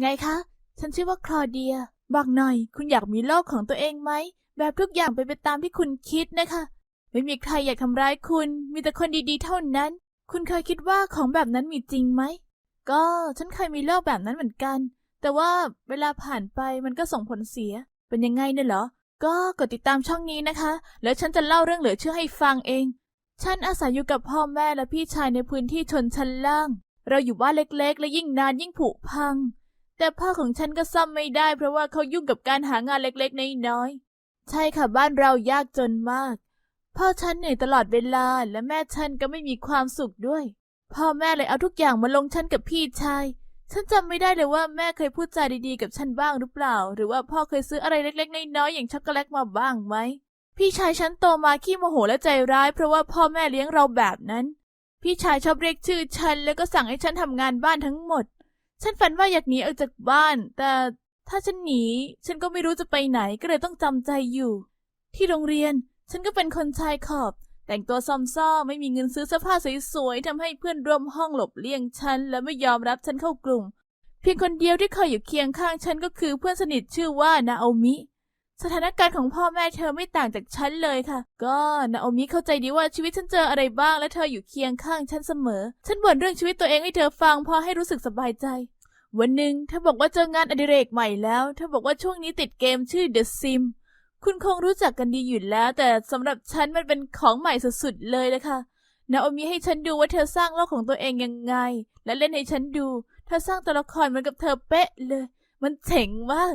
ไงคะ ฉันชื่อว่าคลอเดีย บอกหน่อย คุณอยากมีโลกของตัวเองไหม แบบทุกอย่างเป็นไปตามที่คุณคิดนะคะ ไม่มีใครอยากทำร้ายคุณ มีแต่คนดีๆ เท่านั้น คุณเคยคิดว่าของแบบนั้นมีจริงไหม ก็ฉันเคยมีโลกแบบนั้นเหมือนกัน แต่ว่าเวลาผ่านไปมันก็ส่งผลเสีย เป็นยังไงเนี่ยเหรอ ก็กดติดตามช่องนี้นะคะ แล้วฉันจะเล่าเรื่องเหลือเชื่อให้ฟังเอง ฉันอาศัยอยู่กับพ่อแม่และพี่ชายในพื้นที่ชนชั้นล่าง เราอยู่บ้านเล็กๆ และยิ่งนานยิ่งผุพัง แต่พ่อของฉันก็ซ่อมไม่ได้ เพราะว่าเขายุ่งกับการหางานเล็กๆน้อยๆใช่ค่ะบ้านเรายากจนมาก พ่อฉันเหนื่อยตลอดเวลาและแม่ฉันก็ไม่มีความสุขด้วย พ่อแม่เลยเอาทุกอย่างมาลงฉันกับพี่ชาย ฉันจำไม่ได้เลยว่าแม่เคยพูดจาดีๆกับฉันบ้างหรือเปล่า หรือว่าพ่อเคยซื้ออะไรเล็กๆน้อยๆอย่างช็อกโกแลตมาบ้างไหมพี่ชายฉันโตมาขี้โมโหและใจร้าย เพราะว่าพ่อแม่เลี้ยงเราแบบนั้น พี่ชายชอบเรียกชื่อฉันแล้วก็สั่งให้ฉันทำงานบ้านทั้งหมด ฉันฝันว่าอยากหนีออกจากบ้าน แต่ถ้าฉันหนี ฉันก็ไม่รู้จะไปไหนก็เลยต้องจำใจอยู่ ที่โรงเรียนฉันก็เป็นคนชายขอบ แต่งตัวซอมซ่อไม่มีเงินซื้อเสื้อผ้าสวยๆทำให้เพื่อนร่วมห้องหลบเลี่ยงฉัน และไม่ยอมรับฉันเข้ากลุ่ม เพียงคนเดียวที่เคยอยู่เคียงข้างฉันก็คือเพื่อนสนิทชื่อว่านาโอมิ สถานการณ์ของพ่อแม่เธอไม่ต่างจากฉันเลยค่ะ ก็นาโอมิเข้าใจดีว่าชีวิตฉันเจออะไรบ้างและเธออยู่เคียงข้างฉันเสมอ ฉันบ่นเรื่องชีวิตตัวเองให้เธอฟังพอให้รู้สึกสบายใจ วันหนึ่งเธอบอกว่าเจองานอดิเรกใหม่แล้วเธอบอกว่าช่วงนี้ติดเกมชื่อ The Sim คุณคงรู้จักกันดีอยู่แล้ว แต่สำหรับฉันมันเป็นของใหม่สุดๆเลยนะคะนาโอมิให้ฉันดูว่าเธอสร้างโลกของตัวเองยังไง และเล่นให้ฉันดูเธอสร้างตัวละครเหมือนกับเธอเป๊ะเลย มันเจ๋งมาก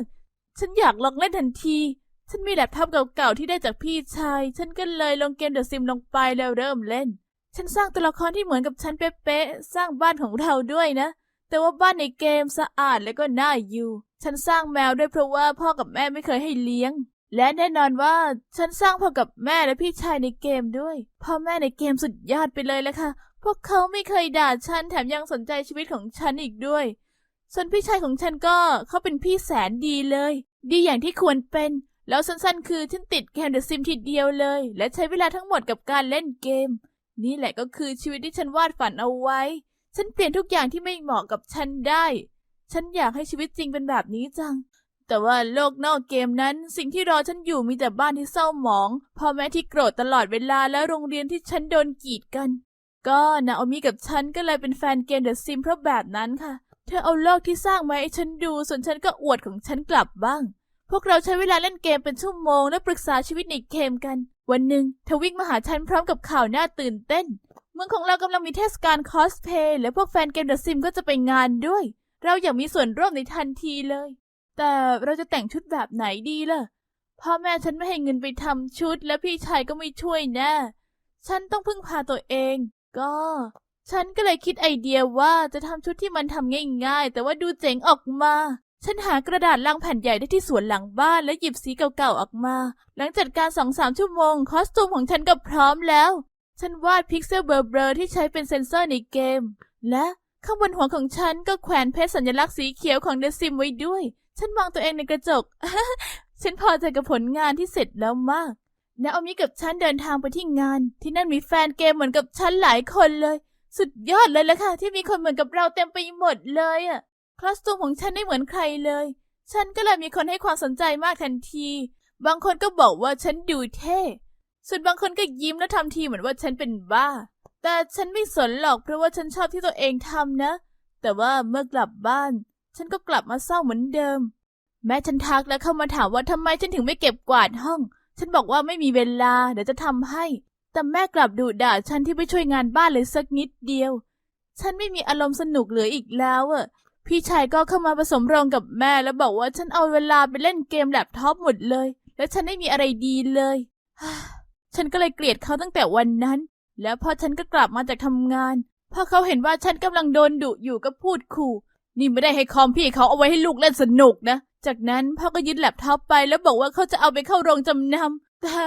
ฉันอยากลองเล่นทันที ฉันมีแล็ปท็อปเก่าๆที่ได้จากพี่ชาย ฉันก็เลยลงเกมเดอะซิมลงไปแล้วเริ่มเล่น ฉันสร้างตัวละครที่เหมือนกับฉันเป๊ะๆสร้างบ้านของเราด้วยนะ แต่ว่าบ้านในเกมสะอาดและก็น่าอยู่ ฉันสร้างแมวด้วยเพราะว่าพ่อกับแม่ไม่เคยให้เลี้ยง และแน่นอนว่าฉันสร้างพ่อกับแม่และพี่ชายในเกมด้วย พ่อแม่ในเกมสุดยอดไปเลยแหละค่ะ พวกเขาไม่เคยด่าฉันแถมยังสนใจชีวิตของฉันอีกด้วย ส่วนพี่ชายของฉันก็เขาเป็นพี่แสนดีเลย ดีอย่างที่ควรเป็น แล้วสั้นๆ คือฉันติดเกมเดอะซิมทีเดียวเลย และใช้เวลาทั้งหมดกับการเล่นเกม นี่แหละก็คือชีวิตที่ฉันวาดฝันเอาไว้ ฉันเปลี่ยนทุกอย่างที่ไม่เหมาะกับฉันได้ ฉันอยากให้ชีวิตจริงเป็นแบบนี้จัง แต่ว่าโลกนอกเกมนั้น สิ่งที่รอฉันอยู่มีแต่บ้านที่เศร้าหมองพ่อแม่ที่โกรธตลอดเวลาและโรงเรียนที่ฉันโดนกีดกัน ก็นาโอมิกับฉันก็เลยเป็นแฟนเกมเดอะซิมเพราะแบบนั้นค่ะ เธอเอาโลกที่สร้างมาให้ฉันดู ส่วนฉันก็อวดของฉันกลับบ้าง พวกเราใช้เวลาเล่นเกมเป็นชั่วโมงและปรึกษาชีวิตในเกมกัน วันหนึ่งเธอวิ่งมาหาฉันพร้อมกับข่าวน่าตื่นเต้น เมืองของเรากำลังมีเทศกาลคอสเพย์และพวกแฟนเกมเดอะซิมก็จะไปงานด้วย เราอยากมีส่วนร่วมในทันทีเลย แต่เราจะแต่งชุดแบบไหนดีล่ะ พ่อแม่ฉันไม่ให้เงินไปทำชุด และพี่ชายก็ไม่ช่วยแน่ฉันต้องพึ่งพาตัวเอง ก็ ฉันก็เลยคิดไอเดียว่าจะทำชุดที่มันทำง่ายๆ แต่ว่าดูเจ๋งออกมาฉันหากระดาษลังแผ่นใหญ่ได้ที่สวนหลังบ้านและหยิบสีเก่าๆออกมา หลังจัดการสองสามชั่วโมง คอสตูมของฉันก็พร้อมแล้ว ฉันวาดพิกเซลเบลอๆที่ใช้เป็นเซนเซอร์ในเกม และข้างบนหัวของฉันก็แขวนเพชรสัญลักษณ์สีเขียวของเดซิมไว้ด้วย ฉันมองตัวเองในกระจก ฉันพอใจกับผลงานที่เสร็จแล้วมากนาโอมิกับฉันเดินทางไปที่งาน ที่นั่นมีแฟนเกมเหมือนกับฉันหลายคนเลย สุดยอดเลยละค่ะ ที่มีคนเหมือนกับเราเต็มไปหมดเลยอะคลอสตูมของฉันไม่เหมือนใครเลย ฉันก็เลยมีคนให้ความสนใจมากทันที บางคนก็บอกว่าฉันดูเท่ ส่วนบางคนก็ยิ้มและทำทีเหมือนว่าฉันเป็นบ้า แต่ฉันไม่สนหรอกเพราะว่าฉันชอบที่ตัวเองทำนะ แต่ว่าเมื่อกลับบ้าน ฉันก็กลับมาเศร้าเหมือนเดิม แม่ฉันทักและเข้ามาถามว่าทำไมฉันถึงไม่เก็บกวาดห้อง ฉันบอกว่าไม่มีเวลาเดี๋ยวจะทำให้ แต่แม่กลับดุด่าฉันที่ไม่ช่วยงานบ้านเลยสักนิดเดียว ฉันไม่มีอารมณ์สนุกเหลืออีกแล้วอะพี่ชายก็เข้ามาผสมโรงกับแม่แล้วบอกว่าฉันเอาเวลาไปเล่นเกมแล็ปท็อปหมดเลย และฉันไม่มีอะไรดีเลย ฉันก็เลยเกลียดเขาตั้งแต่วันนั้น แล้วพอฉันก็กลับมาจากทำงาน พอเขาเห็นว่าฉันกำลังโดนดุอยู่ก็พูดขู่ นี่ไม่ได้ให้คอมพี่เขาเอาไว้ให้ลูกเล่นสนุกนะ จากนั้นพ่อก็ยึดแล็ปท็อปไปแล้วบอกว่าเขาจะเอาไปเข้าโรงจำนำแต่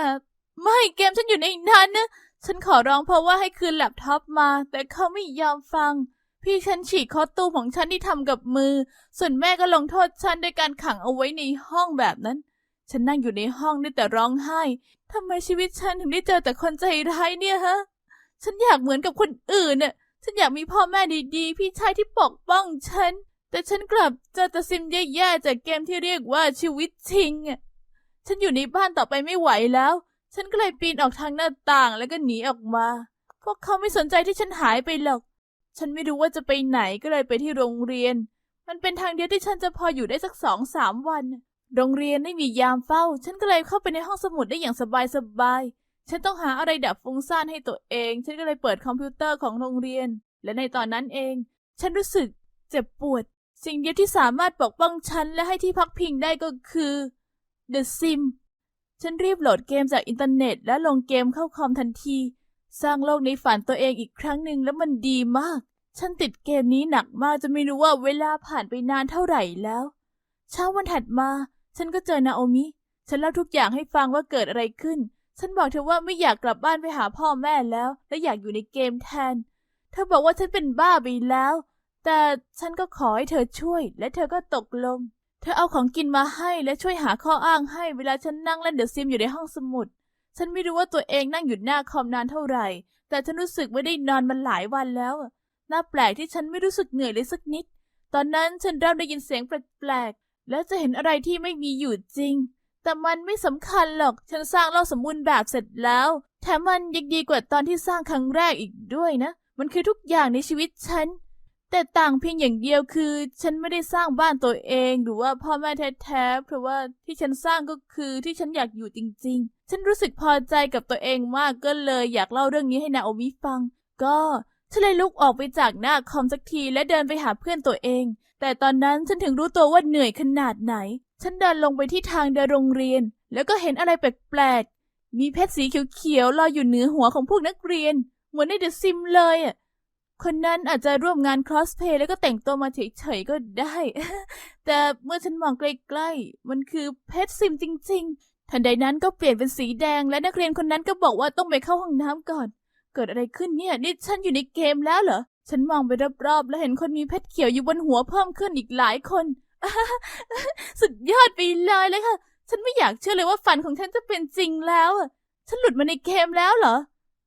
ไม่เกมฉันอยู่ในนั้นนะ ฉันขอร้องเพราะว่าให้คืนแล็ปท็อปมา แต่เขาไม่ยอมฟัง พี่ฉันฉีกคอตูมของฉันที่ทำกับมือ ส่วนแม่ก็ลงโทษฉันด้วยการขังเอาไว้ในห้องแบบนั้น ฉันนั่งอยู่ในห้องได้แต่ร้องไห้ ทำไมชีวิตฉันถึงได้เจอแต่คนใจร้ายเนี่ยฮะ ฉันอยากเหมือนกับคนอื่นน่ะ ฉันอยากมีพ่อแม่ดีๆ พี่ชายที่ปกป้องฉัน แต่ฉันกลับเจอแต่ซิมแย่ๆจากเกมที่เรียกว่าชีวิตจริงอะฉันอยู่ในบ้านต่อไปไม่ไหวแล้ว ฉันก็เลยปีนออกทางหน้าต่างแล้วก็หนีออกมา พวกเขาไม่สนใจที่ฉันหายไปหรอก ฉันไม่รู้ว่าจะไปไหนก็เลยไปที่โรงเรียน มันเป็นทางเดียวที่ฉันจะพออยู่ได้สักสองสามวัน โรงเรียนไม่มียามเฝ้า ฉันก็เลยเข้าไปในห้องสมุดได้อย่างสบายสบายๆฉันต้องหาอะไรดับฟุ้งซ่านให้ตัวเอง ฉันก็เลยเปิดคอมพิวเตอร์ของโรงเรียน และในตอนนั้นเอง ฉันรู้สึกเจ็บปวด สิ่งเดียวที่สามารถปกป้องฉันและให้ที่พักพิงได้ก็คือ The Sim ฉันรีบโหลดเกมจากอินเทอร์เน็ต และลงเกมเข้าคอมทันที สร้างโลกในฝันตัวเองอีกครั้งหนึ่งแล้วมันดีมาก ฉันติดเกมนี้หนักมากจะไม่รู้ว่าเวลาผ่านไปนานเท่าไหร่แล้ว เช้าวันถัดมา ฉันก็เจอนาโอมิ ฉันเล่าทุกอย่างให้ฟังว่าเกิดอะไรขึ้น ฉันบอกเธอว่าไม่อยากกลับบ้านไปหาพ่อแม่แล้ว และอยากอยู่ในเกมแทน เธอบอกว่าฉันเป็นบ้าไปแล้ว แต่ฉันก็ขอให้เธอช่วย และเธอก็ตกลง เธอเอาของกินมาให้และช่วยหาข้ออ้างให้ เวลาฉันนั่งเล่นเดอะซิมอยู่ในห้องสมุด ฉันไม่รู้ว่าตัวเองนั่งอยู่หน้าคอมนานเท่าไหร่ แต่ฉันรู้สึกไม่ได้นอนมันหลายวันแล้วน่าแปลกที่ฉันไม่รู้สึกเหนื่อยเลยสักนิด ตอนนั้นฉันเริ่มได้ยินเสียงแปลกๆ และจะเห็นอะไรที่ไม่มีอยู่จริง แต่มันไม่สำคัญหรอก ฉันสร้างโลกสมบูรณ์แบบเสร็จแล้ว แถมมันยังดีกว่าตอนที่สร้างครั้งแรกอีกด้วยนะ มันคือทุกอย่างในชีวิตฉัน แต่ต่างเพียงอย่างเดียวคือ ฉันไม่ได้สร้างบ้านตัวเอง หรือว่าพ่อแม่แท้ๆ เพราะว่าที่ฉันสร้างก็คือที่ฉันอยากอยู่จริง ๆ ฉันรู้สึกพอใจกับตัวเองมากก็เลยอยากเล่าเรื่องนี้ให้นาโอมิฟัง ก็ฉันเลยลุกออกไปจากหน้าคอมสักทีและเดินไปหาเพื่อนตัวเอง แต่ตอนนั้นฉันถึงรู้ตัวว่าเหนื่อยขนาดไหน ฉันเดินลงไปที่ทางเดินโรงเรียน แล้วก็เห็นอะไรแปลกๆ มีเพชรสีเขียวๆลอยอยู่เหนือหัวของพวกนักเรียน เหมือนในเดอะซิมเลยอะ คนนั้นอาจจะร่วมงานครอสเพย์แล้วก็แต่งตัวมาเฉยๆก็ได้ แต่เมื่อฉันมองใกล้ๆ มันคือเพชรซิมจริง ๆ ทันใดนั้นก็เปลี่ยนเป็นสีแดงและนักเรียนคนนั้นก็บอกว่าต้องไปเข้าห้องน้ำก่อน เกิดอะไรขึ้นเนี่ย นี่ฉันอยู่ในเกมแล้วเหรอ ฉันมองไปรอบๆ แล้วเห็นคนมีเพชรเขียวอยู่บนหัวเพิ่มขึ้นอีกหลายคน สุดยอดไปเลยเลยค่ะ ฉันไม่อยากเชื่อเลยว่าฝันของฉันจะเป็นจริงแล้วอะ ฉันหลุดมาในเกมแล้วเหรอ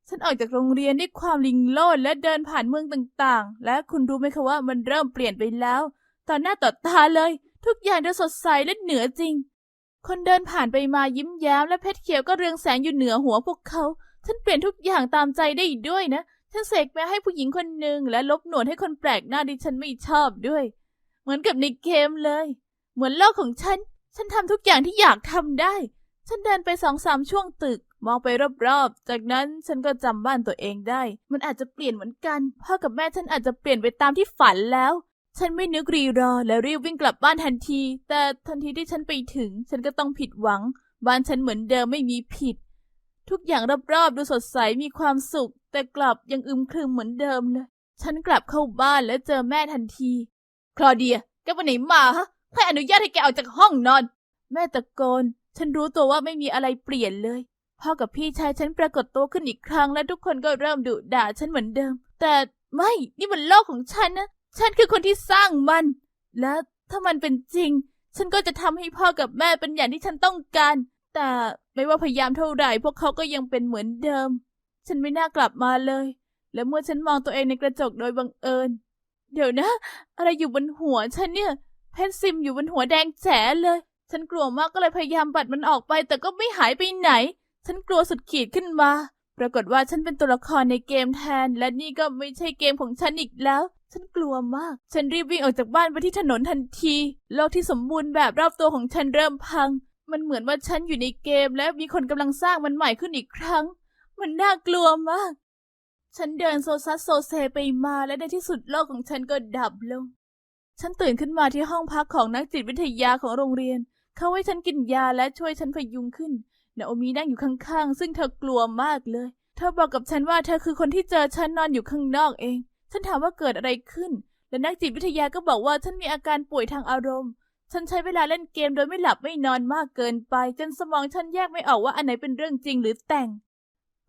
ฉันออกจากโรงเรียนด้วยความลิงโลดและเดินผ่านเมืองต่างๆ และคุณรู้ไหมคะว่ามันเริ่มเปลี่ยนไปแล้วต่อหน้าต่อตาเลย ทุกอย่างดูสดใสและเหนือจริง คนเดินผ่านไปมายิ้มแย้มและเพชรเขียวก็เรืองแสงอยู่เหนือหัวพวกเขา ฉันเปลี่ยนทุกอย่างตามใจได้อีกด้วยนะ ฉันเสกแม่ให้ผู้หญิงคนหนึ่งและลบหนวดให้คนแปลกหน้าที่ฉันไม่ชอบด้วย เหมือนกับในเกมเลย เหมือนโลกของฉัน ฉันทำทุกอย่างที่อยากทำได้ ฉันเดินไปสองสามช่วงตึก มองไปรอบๆ จากนั้นฉันก็จำบ้านตัวเองได้ มันอาจจะเปลี่ยนเหมือนกัน พ่อกับแม่ฉันอาจจะเปลี่ยนไปตามที่ฝันแล้ว ฉันไม่นึกรีรอและรีบวิ่งกลับบ้านทันที แต่ทันทีที่ฉันไปถึง ฉันก็ต้องผิดหวัง บ้านฉันเหมือนเดิมไม่มีผิด ทุกอย่างรอบๆดูสดใสมีความสุข แต่กลับยังอึมครึมเหมือนเดิมเลย ฉันกลับเข้าบ้านและเจอแม่ทันที คลอเดีย แกไปไหนมาฮะใครอนุญาตให้แกออกจากห้องนอน แม่ตะโกน ฉันรู้ตัวว่าไม่มีอะไรเปลี่ยนเลย พ่อกับพี่ชายฉันปรากฏตัวขึ้นอีกครั้ง และทุกคนก็เริ่มดุด่าฉันเหมือนเดิม แต่ไม่ นี่มันโลกของฉันนะ ฉันคือคนที่สร้างมัน และถ้ามันเป็นจริง ฉันก็จะทำให้พ่อกับแม่เป็นอย่างที่ฉันต้องการ แต่ไม่ว่าพยายามเท่าไหร่พวกเขาก็ยังเป็นเหมือนเดิม ฉันไม่น่ากลับมาเลย และเมื่อฉันมองตัวเองในกระจกโดยบังเอิญ เดี๋ยวนะ อะไรอยู่บนหัวฉันเนี่ย เพชรซิมอยู่บนหัวแดงแจ๋เลย ฉันกลัวมากก็เลยพยายามปัดมันออกไป แต่ก็ไม่หายไปไหน ฉันกลัวสุดขีดขึ้นมา ปรากฏว่าฉันเป็นตัวละครในเกมแทน และนี่ก็ไม่ใช่เกมของฉันอีกแล้ว ฉันกลัวมาก ฉันรีบวิ่งออกจากบ้านไปที่ถนนทันที โลกที่สมบูรณ์แบบรอบตัวของฉันเริ่มพัง มันเหมือนว่าฉันอยู่ในเกมและมีคนกำลังสร้างมันใหม่ขึ้นอีกครั้ง มันน่ากลัวมาก ฉันเดินโซซัสโซเซไปมาและในที่สุดโลกของฉันก็ดับลง ฉันตื่นขึ้นมาที่ห้องพักของนักจิตวิทยาของโรงเรียน เขาให้ฉันกินยาและช่วยฉันพยุงขึ้นนาโอมินั่งอยู่ข้างๆ ซึ่งเธอกลัวมากเลย เธอบอกกับฉันว่าเธอคือคนที่เจอฉันนอนอยู่ข้างนอกเอง ฉันถามว่าเกิดอะไรขึ้น และนักจิตวิทยาก็บอกว่าฉันมีอาการป่วยทางอารมณ์ ฉันใช้เวลาเล่นเกมโดยไม่หลับไม่นอนมากเกินไป จนสมองฉันแยกไม่ออกว่าอันไหนเป็นเรื่องจริงหรือแต่ง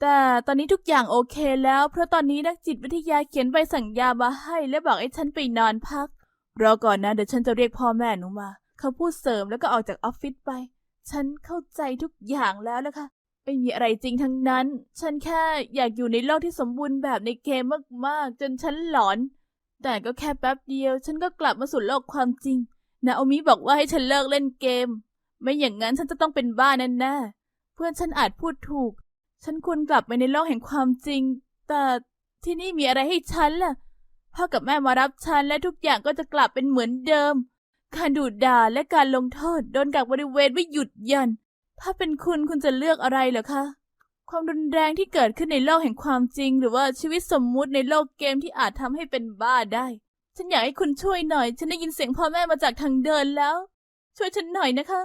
แต่ตอนนี้ทุกอย่างโอเคแล้ว เพราะตอนนี้นักจิตวิทยาเขียนใบสั่งยามาให้ และบอกให้ฉันไปนอนพัก รอก่อนนะเดี๋ยวฉันจะเรียกพ่อแม่หนูมา เขาพูดเสริมแล้วก็ออกจากออฟฟิศไป ฉันเข้าใจทุกอย่างแล้วนะคะไม่มีอะไรจริงทั้งนั้น ฉันแค่อยากอยู่ในโลกที่สมบูรณ์แบบในเกมมากๆ จนฉันหลอน แต่ก็แค่แป๊บเดียว ฉันก็กลับมาสู่โลกความจริง นาโอมิบอกว่าให้ฉันเลิกเล่นเกม ไม่อย่างนั้นฉันจะต้องเป็นบ้าแน่ๆเพื่อนฉันอาจพูดถูก ฉันควรกลับไปในโลกแห่งความจริง แต่ที่นี่มีอะไรให้ฉันล่ะ พ่อกับแม่มารับฉันและทุกอย่างก็จะกลับเป็นเหมือนเดิม การดูด่าและการลงโทษโดนกักบริเวณไม่หยุดยัน ถ้าเป็นคุณคุณจะเลือกอะไรเหรอคะ ความรุนแรงที่เกิดขึ้นในโลกแห่งความจริง หรือว่าชีวิตสมมุติในโลกเกมที่อาจทำให้เป็นบ้าได้ ฉันอยากให้คุณช่วยหน่อย ฉันได้ยินเสียงพ่อแม่มาจากทางเดินแล้ว ช่วยฉันหน่อยนะคะ